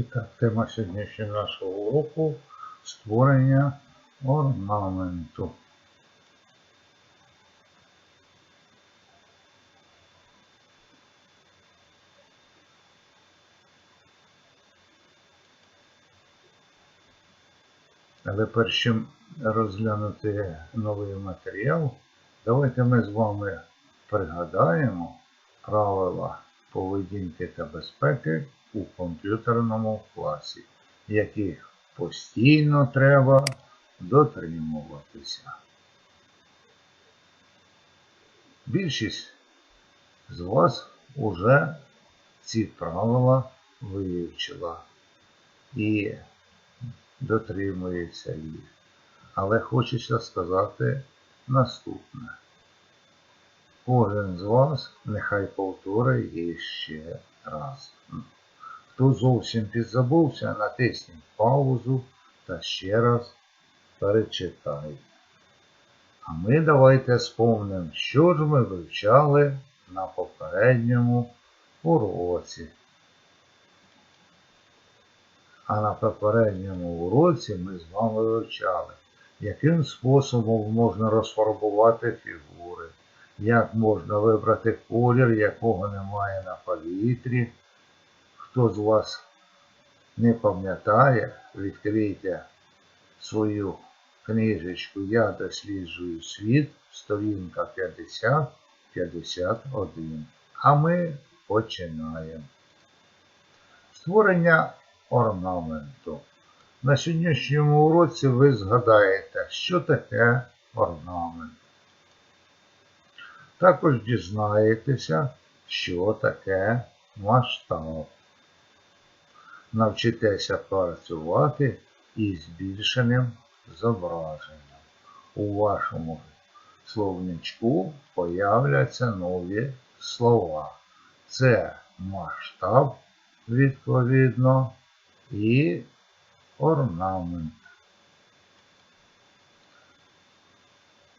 І так, тема сьогоднішнього нашого уроку створення орнаменту. Але перш чим розглянути новий матеріал, давайте ми з вами пригадаємо правила поведінки та безпеки у комп'ютерному класі, яких постійно треба дотримуватися. Більшість з вас уже ці правила вивчила і дотримується їх. Але хочеться сказати наступне. Кожен з вас нехай повторить їх ще раз. Хто зовсім підзабувся, натисніть паузу та ще раз перечитайте. А ми давайте спомнимо, що ж ми вивчали на попередньому уроці. А на попередньому уроці ми з вами вивчали, яким способом можна розфарбувати фігури, як можна вибрати колір, якого немає на палітрі. Хто з вас не пам'ятає, відкрийте свою книжечку Я досліджую світ, сторінка 50-51. А ми починаємо. Створення орнаменту. На сьогоднішньому уроці ви згадаєте, що таке орнамент. Також дізнаєтеся, що таке масштаб. Навчитеся працювати із збільшеним зображенням. У вашому словничку появляться нові слова. Це масштаб, відповідно, і орнамент.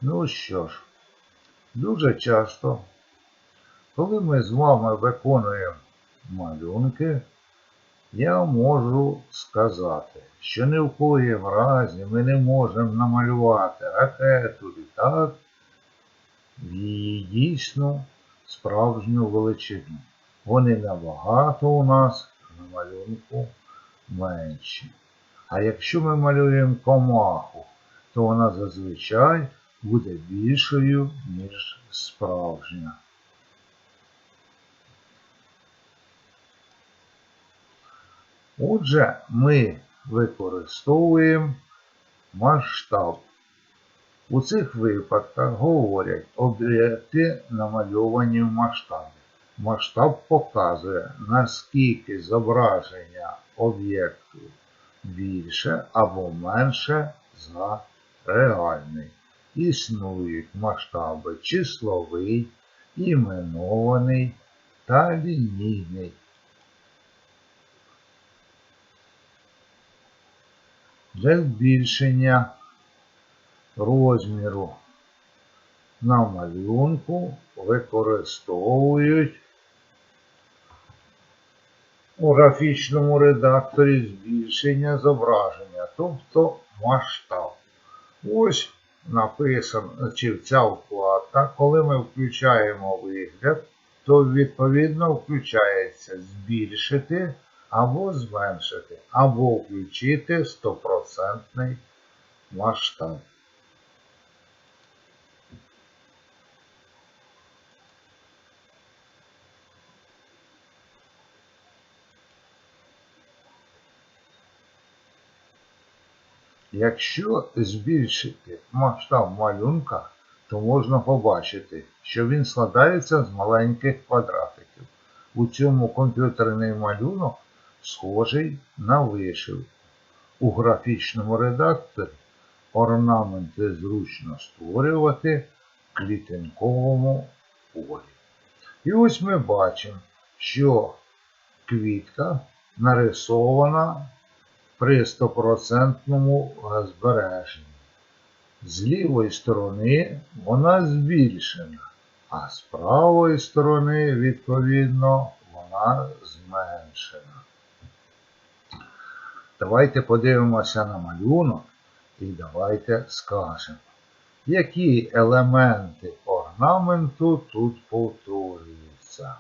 Ну що ж, дуже часто, коли ми з вами виконуємо малюнки, я можу сказати, що ні в кої в разі ми не можемо намалювати ракету, літак в її дійсну справжню величину. Вони набагато у нас на малюнку менші. А якщо ми малюємо комаху, то вона зазвичай буде більшою, ніж справжня. Отже, ми використовуємо масштаб. У цих випадках говорять об'єкти намальовані в масштабі. Масштаб показує, наскільки зображення об'єкту більше або менше за реальний. Існують масштаби числовий, іменований та лінійний. Для збільшення розміру на малюнку використовують у графічному редакторі збільшення зображення, тобто масштаб. Ось написано, чи ця вкладка, коли ми включаємо вигляд, то відповідно включається збільшити або зменшити, або включити 100% масштаб. Якщо збільшити масштаб малюнка, то можна побачити, що він складається з маленьких квадратиків. У цьому комп'ютерний малюнок схожий на вишивку. У графічному редакторі орнаменти зручно створювати в клітинковому полі. І ось ми бачимо, що квітка нарисована при 100% збереженні. З лівої сторони вона збільшена, а з правої сторони, відповідно, вона зменшена. Давайте подивимося на малюнок і давайте скажемо, які елементи орнаменту тут повторюються.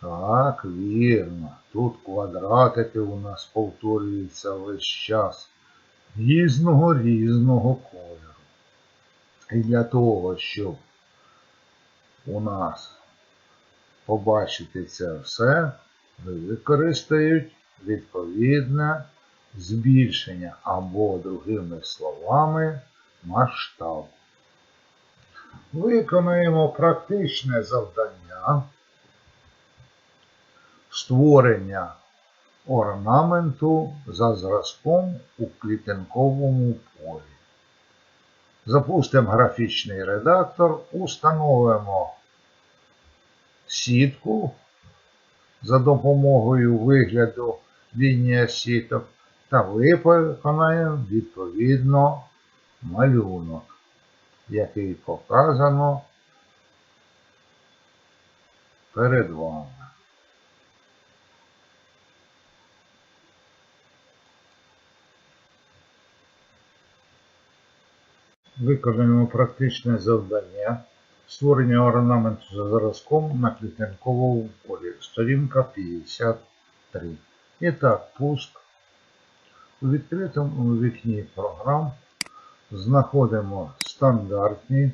Так, вірно. Тут квадратики у нас повторюються весь час різного різного кольору. І для того, щоб у нас побачити це все, використають відповідне збільшення або, другими словами, масштаб. Виконаємо практичне завдання створення орнаменту за зразком у клітинковому полі. Запустимо графічний редактор, установимо сітку за допомогою вигляду лінія сіток та виконаємо відповідно малюнок, який показано перед вами. Виконаємо практичне завдання створення орнаменту за зразком на клітинковому полі. Сторінка 53. І так, пуск. У відкритому вікні програм знаходимо стандартні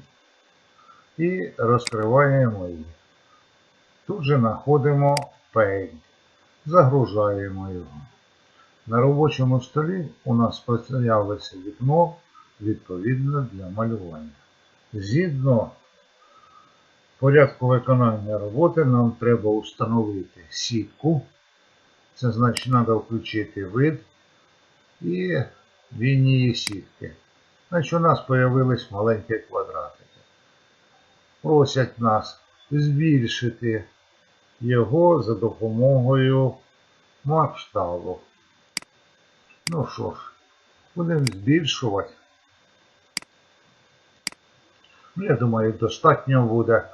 і розкриваємо їх. Тут же знаходимо Paint. Загружаємо його. На робочому столі у нас з'явиться вікно відповідно для малювання. Згідно порядку виконання роботи нам треба установити сітку. Це значить, треба включити вид і лінії сітки. Значить, у нас з'явились маленькі квадратики. Просять нас збільшити його за допомогою масштабу. Ну що ж, будемо збільшувати. Ну, Я думаю, достатньо буде.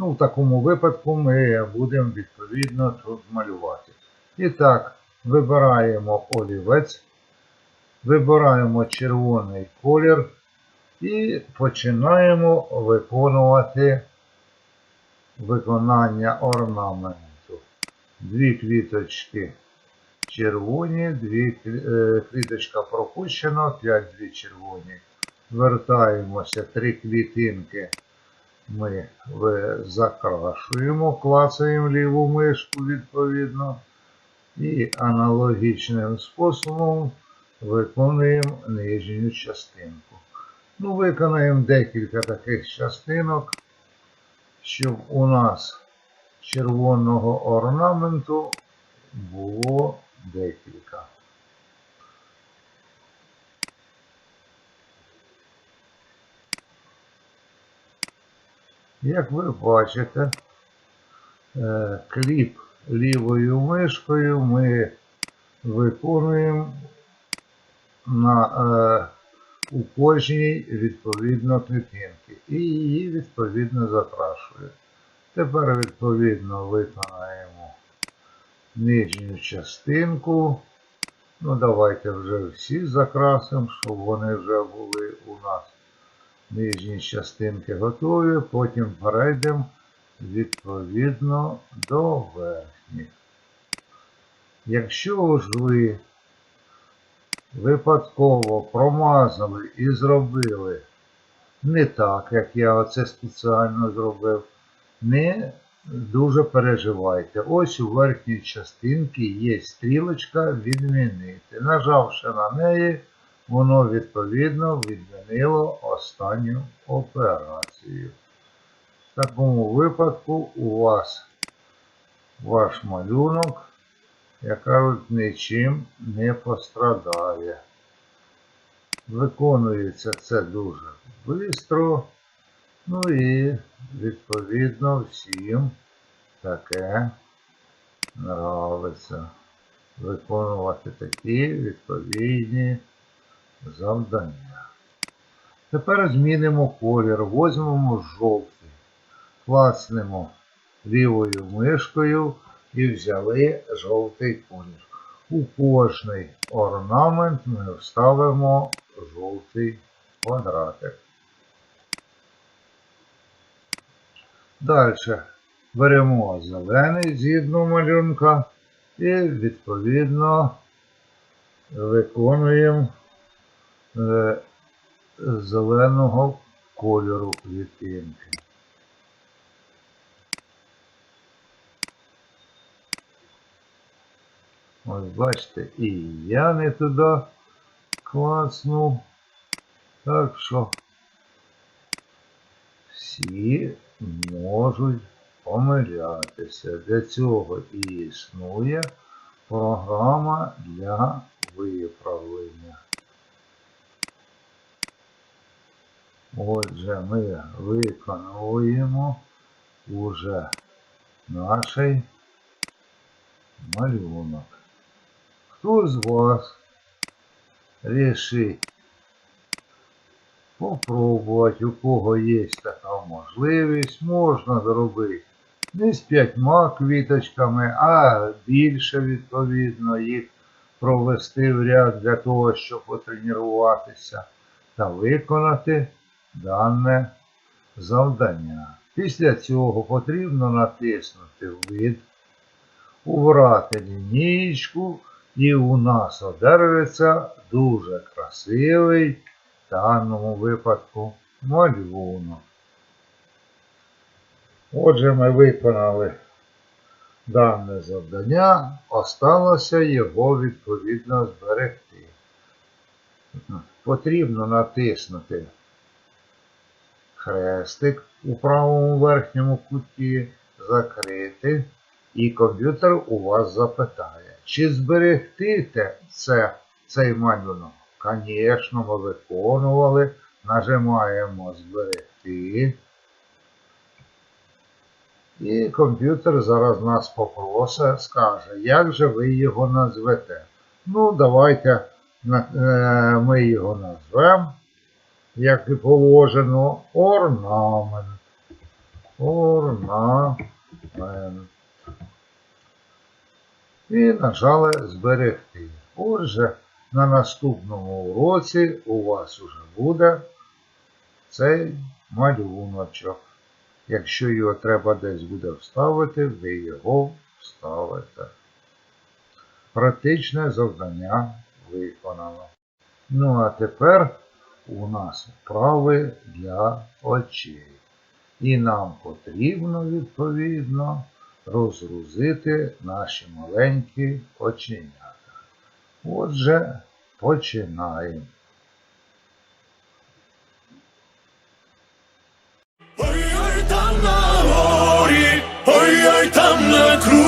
Ну, в такому випадку ми будемо відповідно тут малювати. І так, вибираємо олівець, вибираємо червоний колір і починаємо виконувати виконання орнаменту. Дві квіточки червоні, дві е, кліточка пропущена, 5 дві червоні. Вертаємося, три клітинки ми закрашуємо, клацаємо ліву мишку відповідно. І аналогічним способом виконуємо нижню частинку. Ну, виконаємо декілька таких частинок, щоб у нас червоного орнаменту було декілька. Як ви бачите, е, кліп лівою мишкою ми виконуємо на, е, у кожній відповідно клітинки і її відповідно закрашує. Тепер відповідно виконаємо нижню частинку. Ну, давайте вже всі закрасимо, щоб вони вже були у нас. Нижні частинки готові, потім перейдемо відповідно до верхніх. Якщо ж ви випадково промазали і зробили не так, як я оце спеціально зробив, не дуже переживайте. Ось у верхній частинці є стрілочка відмінити. Нажавши на неї, воно відповідно відмінило останню операцію. В такому випадку у вас ваш малюнок, як кажуть, нічим не пострадає. Виконується це дуже швидко. Ну і, відповідно, всім таке нравиться. Виконувати такі відповідні завдання. Тепер змінимо колір, возьмемо жовтий, клацнемо лівою мишкою і взяли жовтий колір. У кожний орнамент ми вставимо жовтий квадратик. Далі беремо зелений згідно малюнка і відповідно виконуємо зеленого кольору клітинки. Ось бачите, і я не туди класнув. Так що всі можуть помилятися. Для цього і існує програма для виправлення. Отже, ми виконуємо уже наш малюнок. Хто з вас рішить попробувати, у кого є така можливість, можна зробити не з п'ятьма квіточками, а більше, відповідно, їх провести в ряд для того, щоб потренуватися та виконати дане завдання. Після цього потрібно натиснути вид, убрати лінійку, і у нас одержиться дуже красивий в даному випадку малюнок. Отже, ми виконали дане завдання, осталося його відповідно зберегти. Потрібно натиснути хрестик у правому верхньому куті, закрити, і комп'ютер у вас запитає, чи зберегти це, цей малюнок? Звісно, ми виконували, нажимаємо зберегти. І комп'ютер зараз нас попросить, скаже, як же ви його назвете. Ну, давайте е, ми його назвемо, як і положено, орнамент. Орнамент. І нажали зберегти. Отже, на наступному уроці у вас уже буде цей малюночок. Якщо його треба десь буде вставити, ви його вставите. Практичне завдання виконано. Ну а тепер у нас вправи для очей. І нам потрібно, відповідно, розгрузити наші маленькі оченята. Отже, починаємо. Ой-ой, там на горі, ой-ой, там на круті,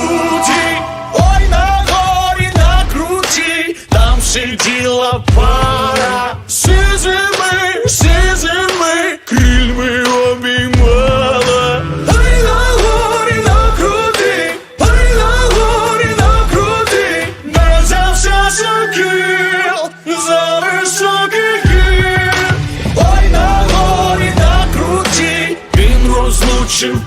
сиділа пара, сизими, сизими, крильми обіймала. Ой на горі, на круті, ой на горі, на круті, не взявся сокіл за високий гір. Ой на горі, на круті, він розлучив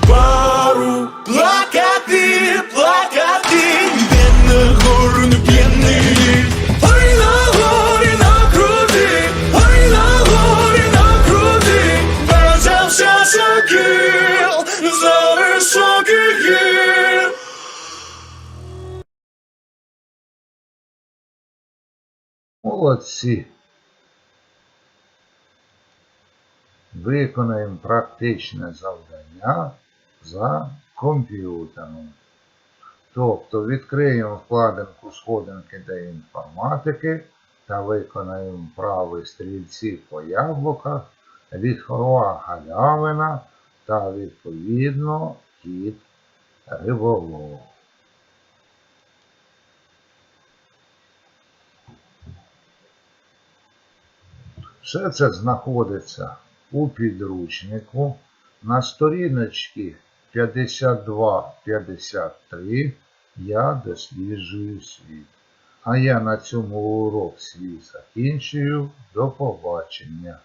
Молодці. Виконаємо практичне завдання за комп'ютером. Тобто відкриємо вкладинку сходинки для інформатики та виконаємо вправи стрільці по яблуках, ліхова галявина та відповідно кіт риболов. Все це знаходиться у підручнику на сторіночці 52-53 Я досліджую світ. А я на цьому урок свій закінчую. До побачення.